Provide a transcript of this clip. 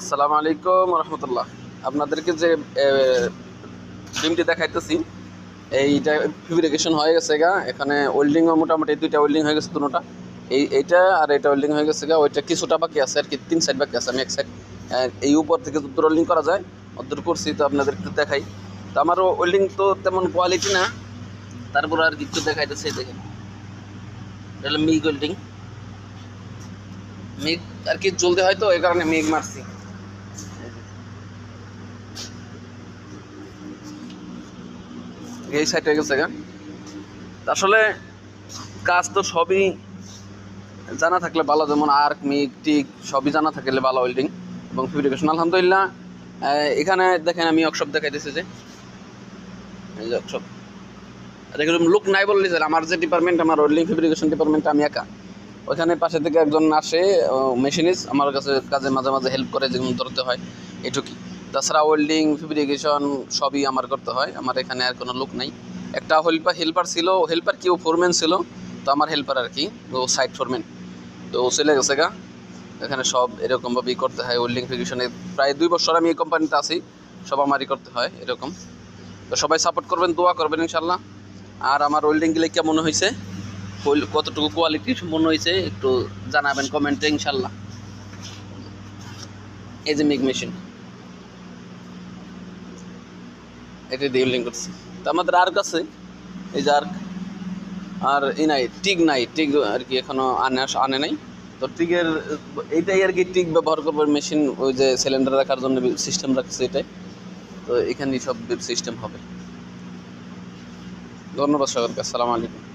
আসসালামু আলাইকুম রহমতুল্লাহ। আপনাদেরকে যে ডিমটি দেখাইতেছি, এইটা ফিব্রিকেশন হয়ে গেছে গা। এখানে ওয়েল্ডিংও মোটামুটি দুইটা ওয়েল্ডিং হয়ে গেছে দুটোটা। এই, এইটা আর এটা ওয়েল্ডিং হয়ে গেছে গা। ওইটা কিছুটা বাকি আছে আর কি, তিন সাইড বাকি আছে আমি এক সাইড এই উপর থেকে যত ওয়েল্ডিং করা যায় অতদূর করছি তো আপনাদের একটু দেখাই। তো আমার ওয়েল্ডিং তো তেমন কোয়ালিটি না। তারপর আর কিছু দেখাইতেছে দেখেন। এটা হলো মিগ ওয়েল্ডিং মেঘ আর কি জলদি হয় তো, এই কারণে মেঘ মারছি। এই সাইড গেছে গা আসলে কাজ তো সবই জানা থাকলে ভালো, যেমন আর্ক মিগ টিক সবই জানা থাকলে ভালো ওয়েল্ডিং এবং ফেব্রিকেশন আলহামদুলিল্লাহ এখানে দেখেন আমি ওয়ার্কশপ দেখাইতেছি যে, এই যে ওয়ার্কশপ এরকম লোক নাই বললি স্যার আমার যে ডিপার্টমেন্ট আমার ওয়েল্ডিং ফেব্রিকেশন ডিপার্টমেন্ট আমি একা। ওইখানে পাশে থেকে একজন আসে মেশিনিস্ট আমার কাছে কাজে মাঝে মাঝে হেল্প করে যেমন ধরতে হয়, এটুকুই। তাছাড়া ওয়েল্ডিং ফেব্রিকেশন সবই আমার করতে হয়। আমার এখানে আর কোনো লোক নাই। একটা হেল্পার হেল্পার ছিল হেল্পার কি ও ফোরম্যান ছিল, তো আমার হেল্পার আর কি, ও সাইড ফোরম্যান তো ও চলে গেছে গা। এখানে সব এরকমভাবেই করতে হয় ওয়েল্ডিং ফেব্রিকেশনে প্রায় দুই বছর আমি এই কোম্পানিতে আছি, সব আমারই করতে হয় এরকম। তো সবাই সাপোর্ট করবেন, দোয়া করবেন ইনশাল্লাহ আর আমার ওয়েল্ডিংগুলো কেমন হয়েছে কতটুকু কোয়ালিটি সম্পন্ন হয়েছে একটু জানাবেন কমেন্টে ইনশাল্লাহ এই যে মিগ মেশিন এটা দিয়ে করছে তো আমাদের আর্ক আছে। এই যে আর্ক আর এই নাই টিক নাই টিক আর কি এখনও আনে আনে নাই। তো টিকের এইটাই আর কি টিক ব্যবহার করব মেশিন ওই যে সিলিন্ডার রাখার জন্য সিস্টেম রাখছে এটাই। তো এখানেই সব সিস্টেম হবে। ধন্যবাদ সবাইকে, আসসালামু আলাইকুম।